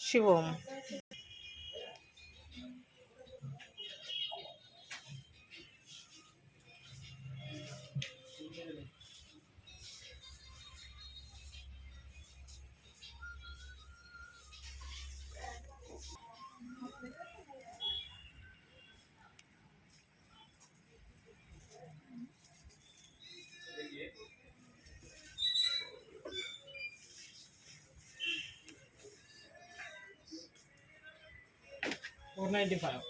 शिवम। 495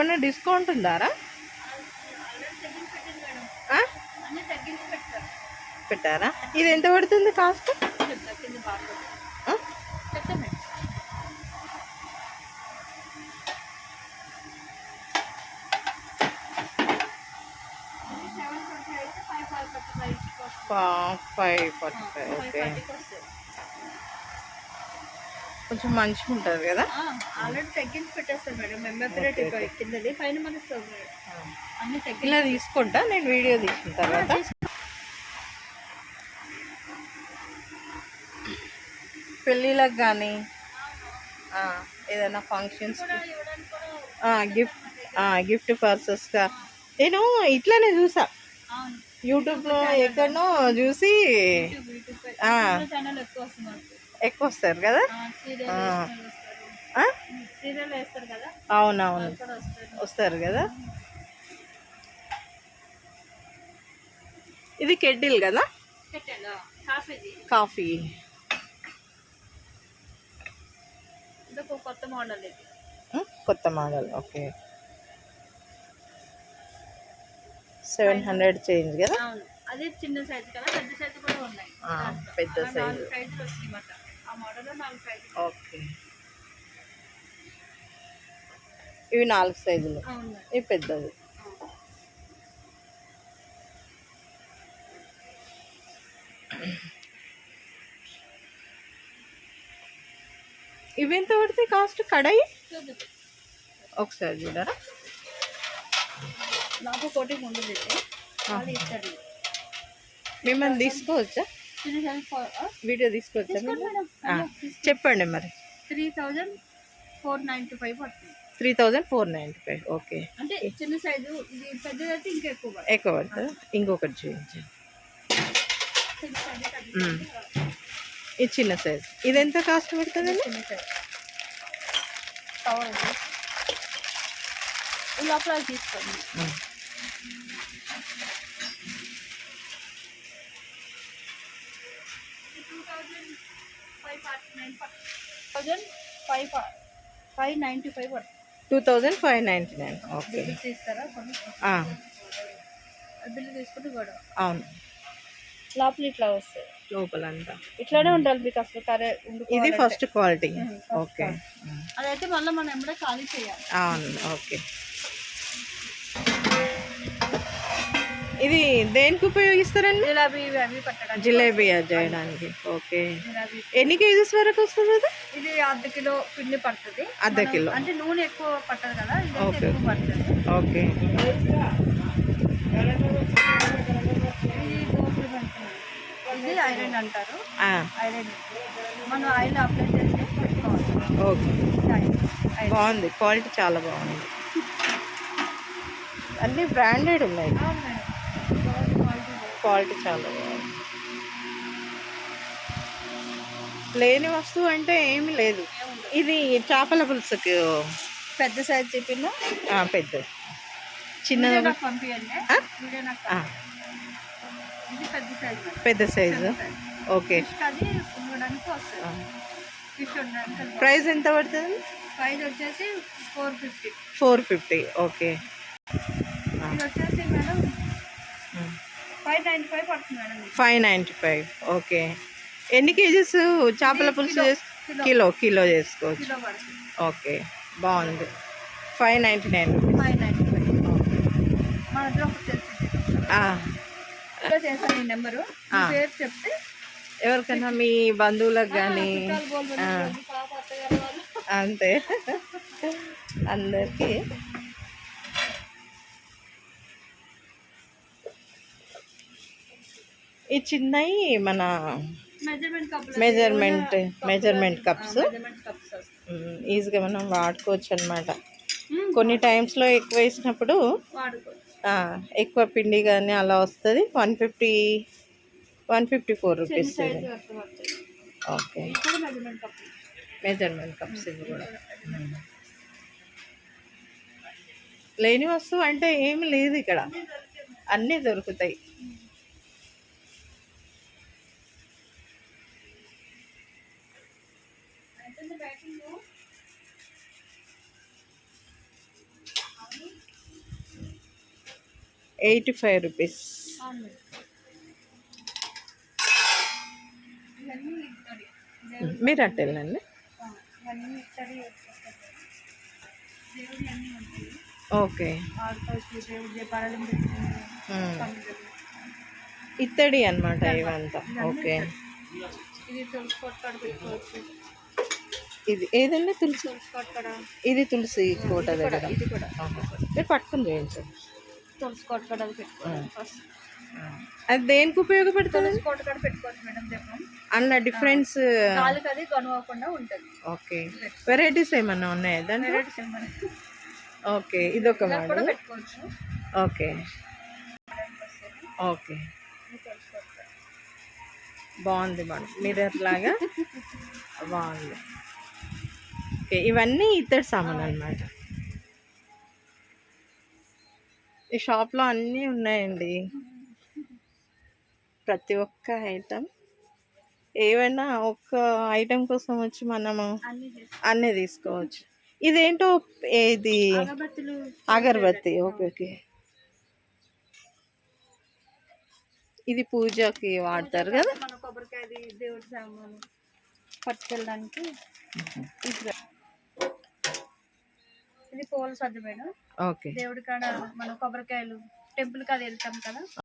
ఏమన్నా డిస్కౌంట్ ఉందారా? పెట్టారా? ఇది ఎంత పడుతుంది cost? Five forty five okay. కొంచెం మంచిగా ఉంటుంది కదా ఆల్రెడీ తగ్గించి పెట్టేస్తాను మేడం. మెంబర్ కిందది. పైన మన అన్ని తగ్గి ఇలా తీసుకుంటా నేను వీడియో తీసుకున్న తర్వాత. పెళ్ళిళ్ళకి కానీ ఏదైనా ఫంక్షన్స్ గిఫ్ట్ గిఫ్ట్ పర్సెస్గా నేను ఇట్లానే చూసా. యూట్యూబ్లో ఎక్కడనో చూసి సీరియల్ వేస్తారు కదా? అవునవును. వస్తారు. కదా? ఇది కెడ్డిల్ కదా? కాఫీ. కొత్త మోడల్ కొత్త model okay. Seven hundred change కదా? అవును. అది చిన్న సైజు కదా పెద్ద సైజు కూడా ఉన్నాయి. పెద్ద సైజు ఓకే. ఇవి నాలుగు సైజులు. ఇవి పెద్దది ఇవి ఎంత పడుతుంది కాస్ట్ కడాయి? ఒకసారి చూడరా. నాకు వాళ్ళు ఇస్తారు మిమ్మల్ని తీసుకోవచ్చా? వీడియో తీసుకోండి ఆ, చెప్పండి మరి. Three thousand four ninety five పడుతుంది. Three thousand four ninety five okay. అంటే చిన్న సైజు ఇది పెద్దది ఇంకా ఎక్కువ పడుతుంది. ఎక్కువ పడుతుందా? ఇంకొకటి చూపించండి. ఇది చిన్న సైజ్ ఇది ఎంత కాస్ట్ పడుతుందండి? చిన్న సైజు లోపల అది తీసుకోండి మ్మ్. Thousand five five ninety five పడుతుంది two thousand five ninety nine okay bill తీసుకుంటే కూడా అవును. లోపల ఇట్లా వస్తాయి. లోపలంతా. ఇట్లానే ఉండాలి మీకు అసలు కరే ఇది ఫస్ట్ క్వాలిటీ ఓకే అదైతే మళ్ళీ మనం ఎప్పుడో ఖాళీ చేయాలి. అవును. ఓకే ఇది దేనికి ఉపయోగిస్తారండి? జిలాబీ అవి పట్టడానికి. జిలేబీ చేయడానికి. ఓకే. ఎన్ని కేజీస్ వరకు వస్తుంది అది? ఇది అర్ధ కిలో పిండి పడుతుంది. అర్ధ కిలో. అంటే నూనె ఎక్కువ పట్టదు కదా ఓకే. ఓకే. ఇది ఐరన్ అంటారు. ఐరన్. మనం ఆయిల్ అప్లై చేసి పెట్టుకోవాలి. ఓకే. బాగుంది. క్వాలిటీ చాలా బాగుంది. అన్నీ బ్రాండెడ్ ఉన్నాయి. క్వాలిటీ చాలా బాగుంది. లేని వస్తువు అంటే ఏమీ లేదు. ఇది చేపల పులుసుకి పెద్ద సైజ్ చెప్పిన? పెద్ద. ఇది పెద్ద సైజ్ ఓకే. ప్రైస్ ఎంత పడుతుంది? ప్రైస్ వచ్చేసి four fifty four fifty. Okay. Five ninety five okay. ఎన్ని కేజీస్ చేపల పులుసు కిలో. కిలో చేసుకోవచ్చు. ఓకే బాగుంది. ఫైవ్ నైంటీ నైన్ ఎవరికైనా మీ బంధువులకు కానీ అంతే. అందరికీ ఈ చిన్నవి మన మెజర్మెంట్ మెజర్మెంట్ కప్స్ ఈజీగా మనం వాడుకోవచ్చు అనమాట కొన్ని టైమ్స్లో ఎక్కువ వేసినప్పుడు ఎక్కువ పిండి కానీ అలా వస్తుంది. One fifty one fifty four rupees okay. Measurement cups ఇవి కూడా. లేని వస్తువు అంటే ఏమి లేదు ఇక్కడ. అన్నీ దొరుకుతాయి. Eighty five rupees. మీరు అట్టు వెళ్ళండి. ఓకే. ఇత్తడి అనమాట ఇవంతా. ఓకే. ఇది ఏదండి తులసి? ఇది తులసి కోట దగ్గర. మీరు పట్టుకుని చేయించండి. తులసి కొట్టడ పెట్టుకోవాలి ఫస్ట్ అది దేనికి ఉపయోగపడుతుంది? తులసి కోట కూడా పెట్టుకోవచ్చు మేడం దీపం అన్న డిఫరెన్స్ కాలుకి అది గనువకుండా ఉంటుంది. ఓకే. వెరైటీస్ ఏమన్నా ఉన్నాయా సింబల్ ఓకే ఇదొక కూడా మోడల్ పెట్టుకోవచ్చు. ఓకే. ఓకే. బాగుంది మేడం మిర్రర్ లాగా. బాగుంది. ఓకే ఇవన్నీ ఇత్తడి సామాన్ అన్నమాట. ఈ షాప్లో అన్నీ ఉన్నాయండి. ప్రతి ఒక్క ఐటమ్ ఏవైనా ఒక్క ఐటెం కోసం వచ్చి మనము అన్ని తీసుకోవచ్చు. ఇదేంటో ఇది అగరబత్తి ఓకే ఓకే. ఇది పూజకి వాడతారు కదా? కొబ్బరికాయ దేవుడి సామాను. పట్టుకెళ్ళడానికి. ఇది పూల సజ్జ మేడం ఓకే. దేవుడి కాడ మనం కొబ్బరికాయలు టెంపుల్ కాడ వెళ్తాం కదా.